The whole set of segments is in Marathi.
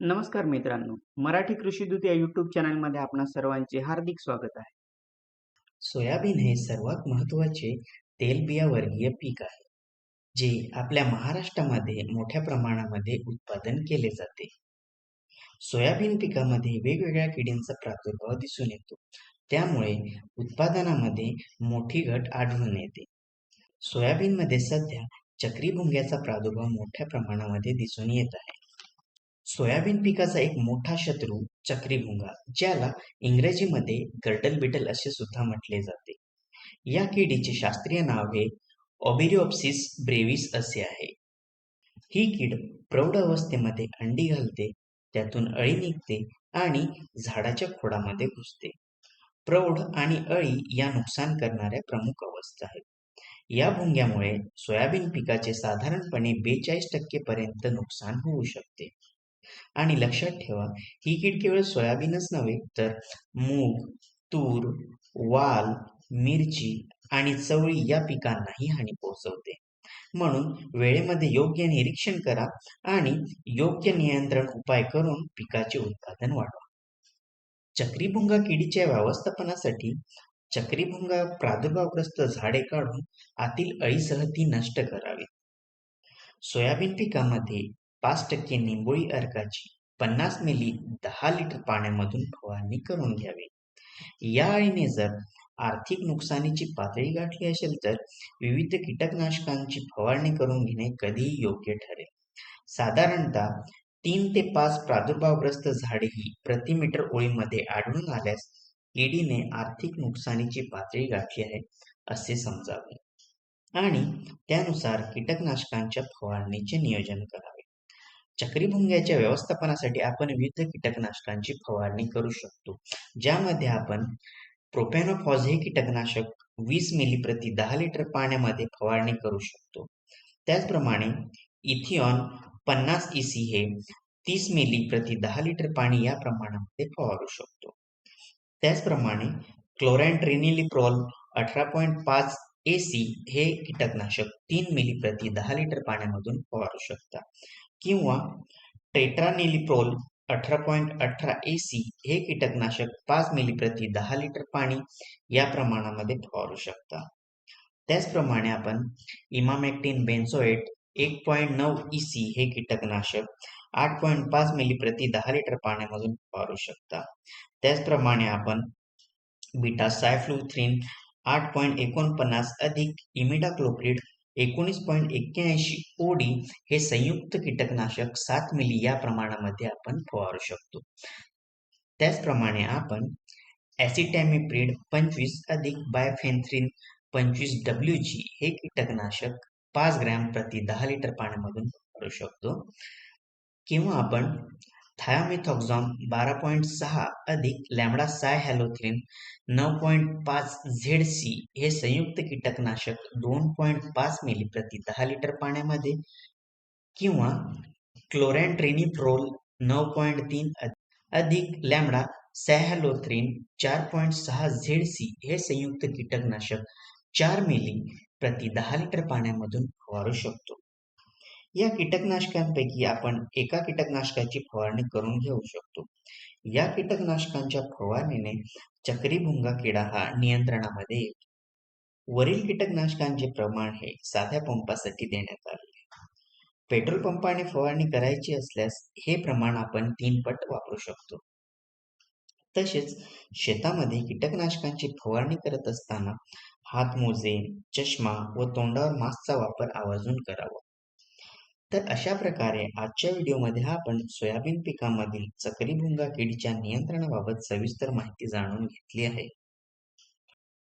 नमस्कार मित्रांनो. मराठी कृषीदूत या युट्यूब चॅनलमध्ये आपणा सर्वांचे हार्दिक स्वागत आहे. सोयाबीन हे सर्वात महत्त्वाचे तेलबिया वर्गीय पीक आहे जे आपल्या महाराष्ट्रामध्ये मोठ्या प्रमाणामध्ये उत्पादन केले जाते. सोयाबीन पिकामध्ये वेगवेगळ्या किडींचा प्रादुर्भाव दिसून येतो. त्यामुळे उत्पादनामध्ये मोठी घट आढळून येते. सोयाबीनमध्ये सध्या चक्रीभुंग्याचा प्रादुर्भाव मोठ्या प्रमाणामध्ये दिसून येत आहे. सोयाबीन पिकाचा एक मोठा शत्रू चक्रीभुंगा ज्याला इंग्रजीमध्ये गर्टल बिटल असे सुद्धा म्हटले जाते. या किडीचे शास्त्रीय नाव हे ऑबिरिओप्सिस ब्रेविस असे आहे. ही कीड प्रौढ अवस्थेमध्ये अंडी घालते त्यातून अळी निघते आणि झाडाच्या खोडामध्ये घुसते. प्रौढ आणि अळी या नुकसान करणाऱ्या प्रमुख अवस्था आहेत. या भुंग्यामुळे सोयाबीन पिकाचे साधारणपणे बेचाळीस टक्के पर्यंत नुकसान होऊ शकते. आणि लक्षात ठेवा ही कीड केवळ सोयाबीनच नव्हे तर मूग तूर वाल मिरची आणि चवळी या पिकांनाही हानी पोहोचवते. म्हणून वेळेमध्ये योग्य निरीक्षण करा आणि योग्य नियंत्रण उपाय करून पिकाचे उत्पादन वाढवा. चक्रीभुंगा किडीच्या व्यवस्थापनासाठी चक्रीभुंगा प्रादुर्भावग्रस्त झाडे काढून आतील अळीसह ती नष्ट करावी सोयाबीन पिकामध्ये पाच टक्के निंबोळी अर्काची पन्नास मिली दहा लिटर पाण्यामधून फवारणी करून घ्यावी. या अळीने जर आर्थिक नुकसानीची पातळी गाठली असेल तर विविध कीटकनाशकांची फवारणी करून घेणे कधीही योग्य ठरेल. साधारणतः तीन ते पाच प्रादुर्भावग्रस्त झाडेही प्रति मीटर ओळीमध्ये आढळून आल्यास ईडीने आर्थिक नुकसानीची पातळी गाठली आहे असे समजावे. आणि त्यानुसार कीटकनाशकांच्या फवारणीचे नियोजन करावे. चक्रीभुंग्याच्या व्यवस्थापनासाठी आपण विविध कीटकनाशकांची फवारणी करू शकतो. ज्यामध्ये आपण प्रोपॅनोफॉज हे कीटकनाशक वीस मिली प्रति दहा लिटर पाण्यामध्ये फवारणी करू शकतो. त्याचप्रमाणे इथिऑन पन्नास इसी हे तीस मिली प्रति दहा लिटर पाणी या प्रमाणामध्ये फवारू शकतो. त्याचप्रमाणे क्लोरॅन्ट्रेनिलिप्रॉल अठरा पॉईंट पाच ए सी हे कीटकनाशक तीन मिली प्रति दहा लिटर पाण्यामधून फवारू शकता किंवा टेट्रानिलिप्रोल अठरा पॉईंट अठरा ए सी हे कीटकनाशक पाच मिली प्रति दहा लिटर पाणी या प्रमाणामध्ये फवारू शकता. त्याचप्रमाणे आपण इमामॅक्टिन बेन्झोएट एक पॉईंट नऊ ई सी हे कीटकनाशक आठ पॉईंट पाच मिली प्रति दहा लिटर पाण्यामधून फवारू शकता. त्याचप्रमाणे आपण बीटा सायफ्लुथ्रीन आठ पॉईंट एकोणपन्नास अधिक इमिडाक्लोप्रिड एकोणीस पॉईंट एक्क्याऐंशी ओडी हे संयुक्त कीटकनाशक सात मिली या प्रमाणामध्ये आपण फवारू शकतो. त्याचप्रमाणे आपण ॲसिटॅमिप्रिड पंचवीस अधिक बायफेन्थ्रिन पंचवीस डब्ल्यू जी हे कीटकनाशक पाच ग्रॅम प्रति दहा लिटर पाण्यामधून फवारू शकतो. किंवा आपण थायामिथॉक्झॉम बारा पॉईंट सहा अधिक लॅमडा साय हॅलोथ्रिन नऊ पॉईंट पाच झेड सी हे संयुक्त कीटकनाशक दोन पॉईंट पाच मिली प्रति दहा लिटर पाण्यामध्ये किंवा क्लोरॅन्ट्रेनिप्रोल नऊ पॉईंट तीन अधिक लॅमडा सॅहॅलोथ्रिन चार पॉईंट सहा झेड सी हे संयुक्त कीटकनाशक चार मिली प्रति दहा लिटर पाण्यामधून फवारू शकतो. या कीटकनाशकांपैकी आपण एका कीटकनाशकाची फवारणी करून घेऊ शकतो. या कीटकनाशकांच्या फवारणीने चक्रीभुंगा किडा हा नियंत्रणामध्ये येतो. वरील कीटकनाशकांचे प्रमाण हे साध्या पंपासाठी देण्यात आले. पेट्रोल पंपाने फवारणी करायची असल्यास हे प्रमाण आपण तीन पट वापरू शकतो. तसेच शेतामध्ये कीटकनाशकांची फवारणी करत असताना हातमोजे चष्मा व तोंडावर मास्कचा वापर आवर्जून करावा. तर अशा प्रकारे आजच्या व्हिडिओमध्ये आपण सोयाबीन पिकामधील चक्री भुंगा किडीच्या नियंत्रणाबाबत सविस्तर माहिती जाणून घेतली आहे.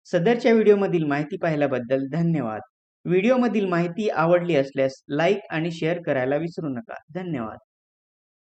सदरच्या व्हिडिओमधील माहिती पाहिल्याबद्दल धन्यवाद. व्हिडिओमधील माहिती आवडली असल्यास लाईक आणि शेअर करायला विसरू नका. धन्यवाद.